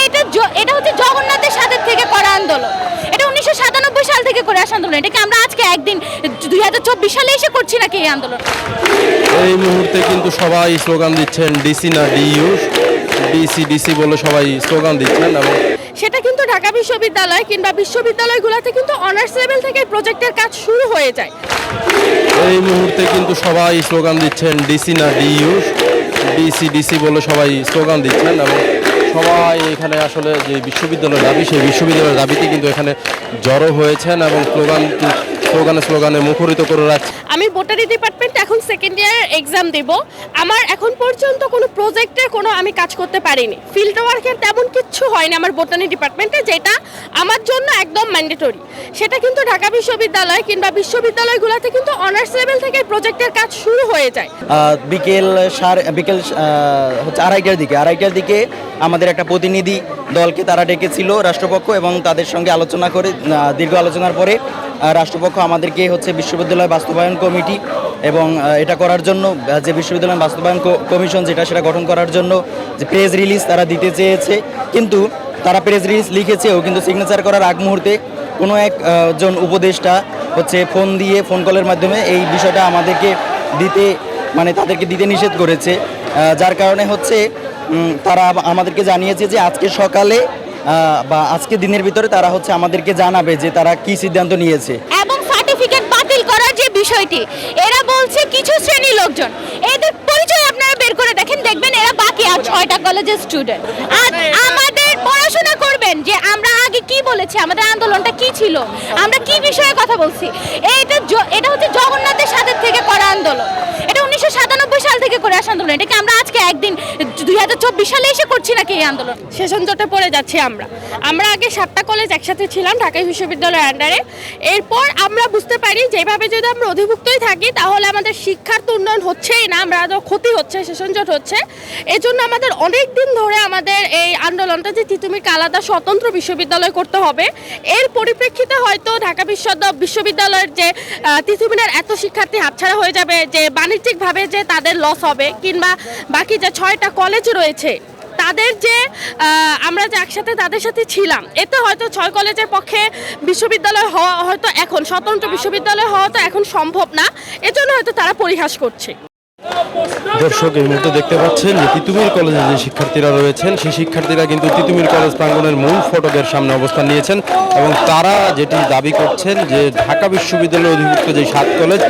এইটা এটা হচ্ছে জগন্নাথের সাথে থেকে করা আন্দোলন। এটা উনিশশো সাতানব্বই সাল থেকে করে আসা আন্দোলন। এটাকে আমরা আজকে একদিন দুই হাজার চব্বিশ সালে এসে করছি নাকি এই আন্দোলন? এই মুহূর্তে কিন্তু সবাই স্লোগান দিচ্ছেন ডিসি না ডিইউ ডিসি ডিসি বলে সবাই স্লোগান দিচ্ছেন এবং সেটা কিন্তু ঢাকা বিশ্ববিদ্যালয় কিংবা বিশ্ববিদ্যালয়গুলোতে কিন্তু অনার্স লেভেল থেকে প্রজেক্টের কাজ শুরু হয়ে যায়। এই মুহূর্তে কিন্তু সবাই স্লোগান দিচ্ছেন ডিসি না ডিইউ ডিসি ডিসি বলে সবাই স্লোগান দিচ্ছেন এবং সবাই এখানে আসলে যে বিশ্ববিদ্যালয়ের দাবি, সেই বিশ্ববিদ্যালয়ের দাবিতে কিন্তু এখানে জড়ো হয়েছেন এবং স্লোগান স্লোগানে স্লোগানে মুখরিত করে রাখছে। আমি বোটারি ডিপার্টমেন্ট এখন সেকেন্ড ইয়ার এক্সাম দেব। আমার এখন পর্যন্ত কোনো প্রজেক্টের কোনো আমি কাজ করতে পারিনি। ফিল্ড ওয়ার্কের তেমন কিচ্ছু হয়নি আমার বোটানি ডিপার্টমেন্টে যেটা আমার জন্য একদম ম্যান্ডেটরি সেটা কিন্তু ঢাকা বিশ্ববিদ্যালয় কিংবা বিশ্ববিদ্যালয়গুলোতে কিন্তু অনার্স লেভেল থেকে প্রজেক্টের কাজ শুরু হয়ে যায়। বিকেল সাড়ে বিকেল হচ্ছে আড়াইটার দিকে। আড়াইটার দিকে আমাদের একটা প্রতিনিধি দলকে তারা ডেকেছিল রাষ্ট্রপক্ষ এবং তাদের সঙ্গে আলোচনা করে দীর্ঘ আলোচনার পরে রাষ্ট্রপক্ষ আমাদেরকে হচ্ছে বিশ্ববিদ্যালয় বাস্তবায়ন কমিটি এবং এটা করার জন্য যে বিশ্ববিদ্যালয় বাস্তবায়ন কমিশন যেটা সেটা গঠন করার জন্য যে প্রেস রিলিজ তারা দিতে চেয়েছে। কিন্তু তারা প্রেস রিলিজ লিখেছেও, কিন্তু সিগনেচার করার আগ মুহূর্তে কোনো একজন উপদেষ্টা হচ্ছে ফোন দিয়ে ফোন কলের মাধ্যমে এই বিষয়টা আমাদেরকে দিতে মানে তাদেরকে দিতে নিষেধ করেছে। যার কারণে হচ্ছে তারা আমাদেরকে জানিয়েছে যে আজকে সকালে বা আজকে দিনের ভিতরে তারা হচ্ছে আমাদেরকে জানাবে যে তারা কি সিদ্ধান্ত নিয়েছে। এবং সার্টিফিকেট বাতিল করার যে বিষয়টি এরা বলছে কিছু শ্রেণির লোকজন। এদের পরিচয় আপনারা বের করে দেখেন দেখবেন এরা বাকি আর ছয়টা কলেজের স্টুডেন্ট আর আমাদের পড়াশোনা করবেন যে আমরা আগে কি বলেছি আমাদের আন্দোলনটা কি ছিল আমরা কি বিষয়ে কথা বলছি। এইটা এটা হচ্ছে জগন্নাথের সাথে থেকে করা আন্দোলন এটা উনিশশো সাতানব্বই সাল থেকে করে আসা আন্দোলন? এটাকে আমরা আজকে একদিন, দুই হাজার চব্বিশ সালে এসে করছি নাকি এই আন্দোলন? সেশন জটে পড়ে যাচ্ছি আমরা। আমরা আগে সাতটা কলেজ একসাথে ছিলাম ঢাকা বিশ্ববিদ্যালয়ের আন্ডারে এরপর আমরা বুঝতে পারি যেভাবে যদি আমরা অধিভুক্তই থাকি, তাহলে আমাদের শিক্ষার তো উন্নয়ন হচ্ছেই না, আমরা আরও ক্ষতি হচ্ছে, সেশন জট হচ্ছে। এজন্য আমাদের অনেক দিন ধরে আমাদের এই আন্দোলনটা যে তিতুমিরকে আলাদা স্বতন্ত্র বিশ্ববিদ্যালয় করতে হবে, এর পরিপ্রেক্ষিতে হয়তো ঢাকা বিশ্বদ- বিশ্ববিদ্যালয়ের যে তিতুমিরের এত শিক্ষার্থী হাতছাড়া হয়ে যাবে, যে বাণিজ্যিকভাবে যে তাদের লস হবে কিংবা বাকি যে ছয়টা কলেজ রয়েছে, তাদের যে আমরা যে একসাথে তাদের সাথে ছিলাম, এতে হয়তো ছয় কলেজের পক্ষে বিশ্ববিদ্যালয় হওয়া হয়তো এখন, স্বতন্ত্র বিশ্ববিদ্যালয় হওয়া তো এখন সম্ভব না, এজন্য হয়তো তারা পরিহাস করছে। দর্শক, এই মুহূর্তে দেখতে পাচ্ছেন যে তিতুমির কলেজে যে শিক্ষার্থীরা রয়েছেন, সেই শিক্ষার্থীরা কিন্তু তিতুমির কলেজ প্রাঙ্গনের মূল ফটকের সামনে অবস্থান নিয়েছেন এবং তারা যেটি দাবি করছেন যে ঢাকা বিশ্ববিদ্যালয়ে অধিভুক্ত যে সাত কলেজ